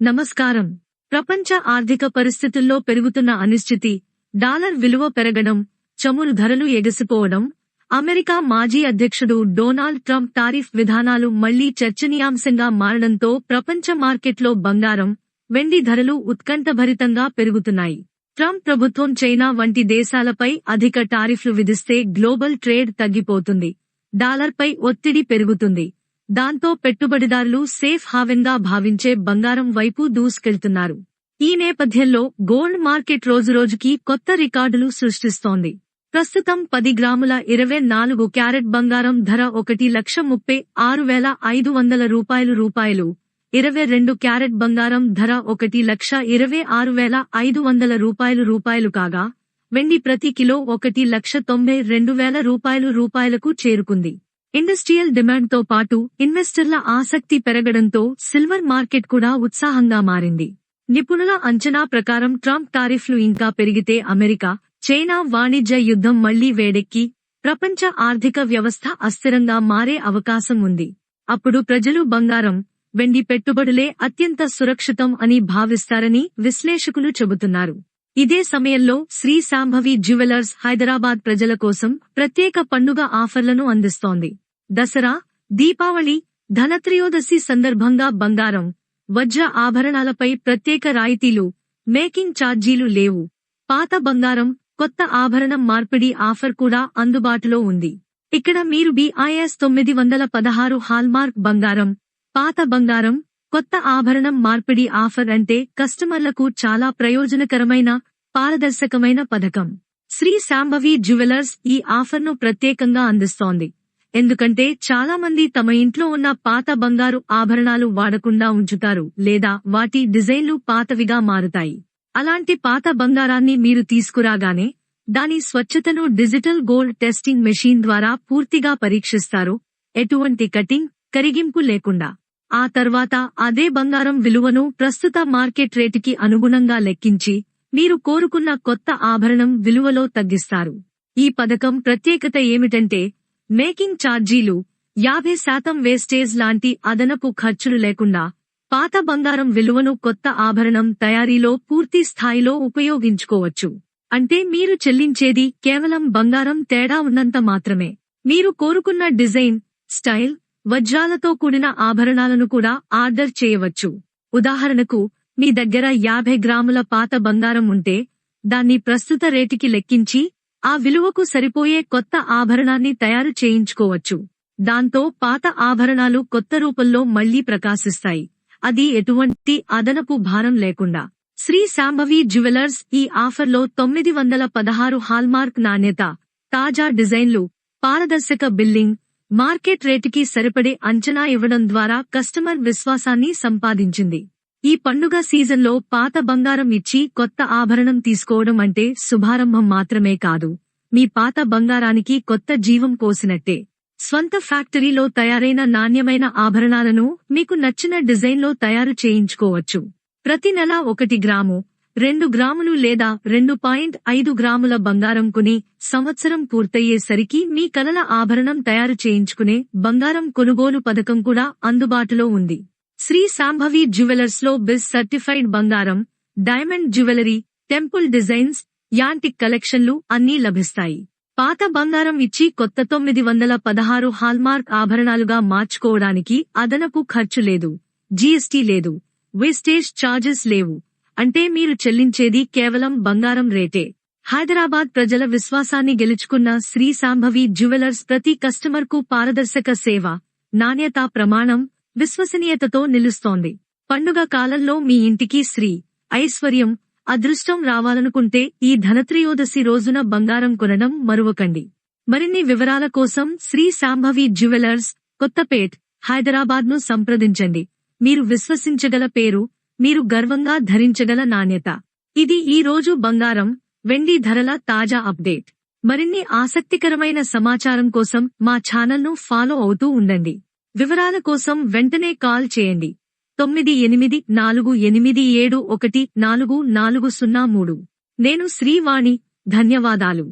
నమస్కారం. ప్రపంచ ఆర్థిక పరిస్థితుల్లో పెరుగుతున్న అనిశ్చితి డాలర్ విలువ పెరగడం చమురు ధరలు ఎగసిపోవడం అమెరికా మాజీ అధ్యక్షుడు డొనాల్డ్ ట్రంప్ టారిఫ్ విధానాలు మళ్ళీ చర్చనీయాంశంగా మారడంతో ప్రపంచ మార్కెట్లో బంగారం వెండి ధరలు ఉత్కంఠభరితంగా పెరుగుతున్నాయి. ట్రంప్ ప్రభుత్వం చైనా వంటి దేశాలపై అధిక టారిఫ్లు విధిస్తే గ్లోబల్ ట్రేడ్ తగ్గిపోతుంది. డాలర్పై ఒత్తిడి పెరుగుతుంది. దాంతో పెట్టుబడిదారులు సేఫ్ హావెన్గా భావించే బంగారం వైపు దూసుకెళ్తున్నారు. ఈ నేపథ్యంలో గోల్డ్ మార్కెట్ రోజురోజుకీ కొత్త రికార్డులు సృష్టిస్తోంది. ప్రస్తుతం పది గ్రాముల ఇరవై నాలుగు క్యారెట్ బంగారం ధర ఒకటి లక్ష ముప్పై ఆరు వేల ఐదు వందల రూపాయలు రూపాయలు. ఇరవై రెండు క్యారెట్ బంగారం ధర ఒకటి లక్ష ఇరవై ఆరు వేల ఐదు వందల రూపాయలు రూపాయలు కాగా వెండి ప్రతి కిలో ఒకటి లక్ష తొంభై రెండు వేల రూపాయలు రూపాయలకు చేరుకుంది. ఇండస్ట్రియల్ డిమాండ్తో పాటు ఇన్వెస్టర్ల ఆసక్తి పెరగడంతో సిల్వర్ మార్కెట్ కూడా ఉత్సాహంగా మారింది. నిపుణుల అంచనా ప్రకారం ట్రంప్ టారిఫ్లు ఇంకా పెరిగితే అమెరికా చైనా వాణిజ్య యుద్ధం మళ్ళీ వేడెక్కి ప్రపంచ ఆర్థిక వ్యవస్థ అస్థిరంగా మారే అవకాశం ఉంది. అప్పుడు ప్రజలు బంగారం వెండి పెట్టుబడులే అత్యంత సురక్షితం అని భావిస్తారని విశ్లేషకులు చెబుతున్నారు. ఇదే సమయంలో శ్రీ శాంభవి జ్యువెలర్స్ హైదరాబాద్ ప్రజల కోసం ప్రత్యేక పండుగ ఆఫర్లను అందిస్తోంది. దసరా దీపావళి ధనత్రయోదశి సందర్భంగా బంగారం వజ్ర ఆభరణాలపై ప్రత్యేక రాయితీలు మేకింగ్ ఛార్జీలు లేవు. పాత బంగారం కొత్త ఆభరణం మార్పిడి ఆఫర్ కూడా అందుబాటులో ఉంది. ఇక్కడ మీరు బిఐఎస్ తొమ్మిది వందల పదహారు హాల్మార్క్ బంగారం పాత బంగారం కొత్త ఆభరణం మార్పిడి ఆఫర్ అంటే కస్టమర్లకు చాలా ప్రయోజనకరమైన పారదర్శకమైన పథకం. శ్రీ శాంభవి జ్యువెలర్స్ ఈ ఆఫర్ను ప్రత్యేకంగా అందిస్తోంది. ఎందుకంటే చాలా మంది తమ ఇంట్లో ఉన్న పాత బంగారు ఆభరణాలు వాడకుండా ఉంచుతారు లేదా వాటి డిజైన్లు పాతవిగా మారుతాయి. అలాంటి పాత బంగారాన్ని మీరు తీసుకురాగానే దాని స్వచ్ఛతను డిజిటల్ గోల్డ్ టెస్టింగ్ మెషీన్ ద్వారా పూర్తిగా పరీక్షిస్తారు. ఎటువంటి కటింగ్ కరిగింపు లేకుండా. ఆ తర్వాత అదే బంగారం విలువను ప్రస్తుత మార్కెట్ రేటుకి అనుగుణంగా లెక్కించి మీరు కోరుకున్న కొత్త ఆభరణం విలువలో తగ్గిస్తారు. ఈ పథకం ప్రత్యేకత ఏమిటంటే మేకింగ్ ఛార్జీలు యాభై శాతం వేస్టేజ్ లాంటి అదనపు ఖర్చులు లేకుండా పాత బంగారం విలువను కొత్త ఆభరణం తయారీలో పూర్తి స్థాయిలో ఉపయోగించుకోవచ్చు. అంటే మీరు చెల్లించేది కేవలం బంగారం తేడా ఉన్నంత మాత్రమే. మీరు కోరుకున్న డిజైన్ స్టైల్ వజ్రాలతో కూడిన ఆభరణాలను కూడా ఆర్డర్ చేయవచ్చు. ఉదాహరణకు మీ దగ్గర యాభై గ్రాముల పాత బంగారం ఉంటే దాన్ని ప్రస్తుత రేటుకి లెక్కించి ఆ విలువకు సరిపోయే కొత్త ఆభరణాన్ని తయారు చేయించుకోవచ్చు. దాంతో పాత ఆభరణాలు కొత్త రూపంలో మళ్ళీ ప్రకాశిస్తాయి. అది ఎటువంటి అదనపు భారం లేకుండా. శ్రీ శాంభవి జ్యువెలర్స్ ఈ ఆఫర్లో తొమ్మిది వందల పదహారు హాల్మార్క్ నాణ్యత తాజా డిజైన్లు పారదర్శక బిల్లింగ్ మార్కెట్ రేటుకి సరిపడే అంచనా ఇవ్వడం ద్వారా కస్టమర్ విశ్వాసాన్ని సంపాదించింది. ఈ పండుగ సీజన్లో పాత బంగారం ఇచ్చి కొత్త ఆభరణం తీసుకోవడం అంటే శుభారంభం మాత్రమే కాదు. మీ పాత బంగారానికి కొత్త జీవం పోసినట్టే స్వంత ఫ్యాక్టరీలో తయారైన నాణ్యమైన ఆభరణాలను మీకు నచ్చిన డిజైన్లో తయారు చేయించుకోవచ్చు. ప్రతి నెల ఒకటి గ్రాము రెండు గ్రాములు లేదా రెండు పాయింట్ ఐదు గ్రాముల బంగారం కొని సంవత్సరం పూర్తయ్యేసరికి మీ కలల ఆభరణం తయారు చేయించుకునే బంగారం కొనుగోలు పథకం కూడా అందుబాటులో ఉంది. శ్రీ సాంభవి జ్యువెలర్స్లో బిస్ సర్టిఫైడ్ బంగారం diamond jewellery temple designs antique కలెక్షన్లు అన్నీ లభిస్తాయి. పాత బంగారం ఇచ్చి కొత్త తొమ్మిది వందల పదహారు హాల్మార్క్ ఆభరణాలుగా మార్చుకోవడానికి అదనపు ఖర్చు లేదు జీఎస్టీ లేదు వేస్టేజ్ ఛార్జెస్ లేవు. అంటే మీరు చెల్లించేది కేవలం బంగారం రేటే. హైదరాబాద్ ప్రజల విశ్వాసాన్ని గెలుచుకున్న శ్రీ సాంభవి జ్యువెలర్స్ ప్రతి కస్టమర్కు పారదర్శక సేవ నాణ్యతా ప్రమాణం విశ్వసనీయతతో నిలుస్తోంది. పండుగ కాలంలో మీ ఇంటికి శ్రీ ఐశ్వర్యం అదృష్టం రావాలనుకుంటే ఈ ధనత్రయోదశి రోజున బంగారం కొనడం మరువకండి. మరిన్ని వివరాల కోసం శ్రీ శాంభవి జ్యువెలర్స్ కొత్తపేట్ హైదరాబాద్ను సంప్రదించండి. మీరు విశ్వసించగల పేరు మీరు గర్వంగా ధరించగల నాణ్యత. ఇది ఈ రోజు బంగారం వెండి ధరల తాజా అప్డేట్. మరిన్ని ఆసక్తికరమైన సమాచారం కోసం మా ఛానల్ను ఫాలో అవుతూ ఉండండి. వివరాల కోసం వెంటనే కాల్ చేయండి. తొమ్మిది ఎనిమిది నాలుగు ఎనిమిది ఏడు ఒకటి నాలుగు నాలుగు సున్నా మూడు. నేను శ్రీవాణి. ధన్యవాదాలు.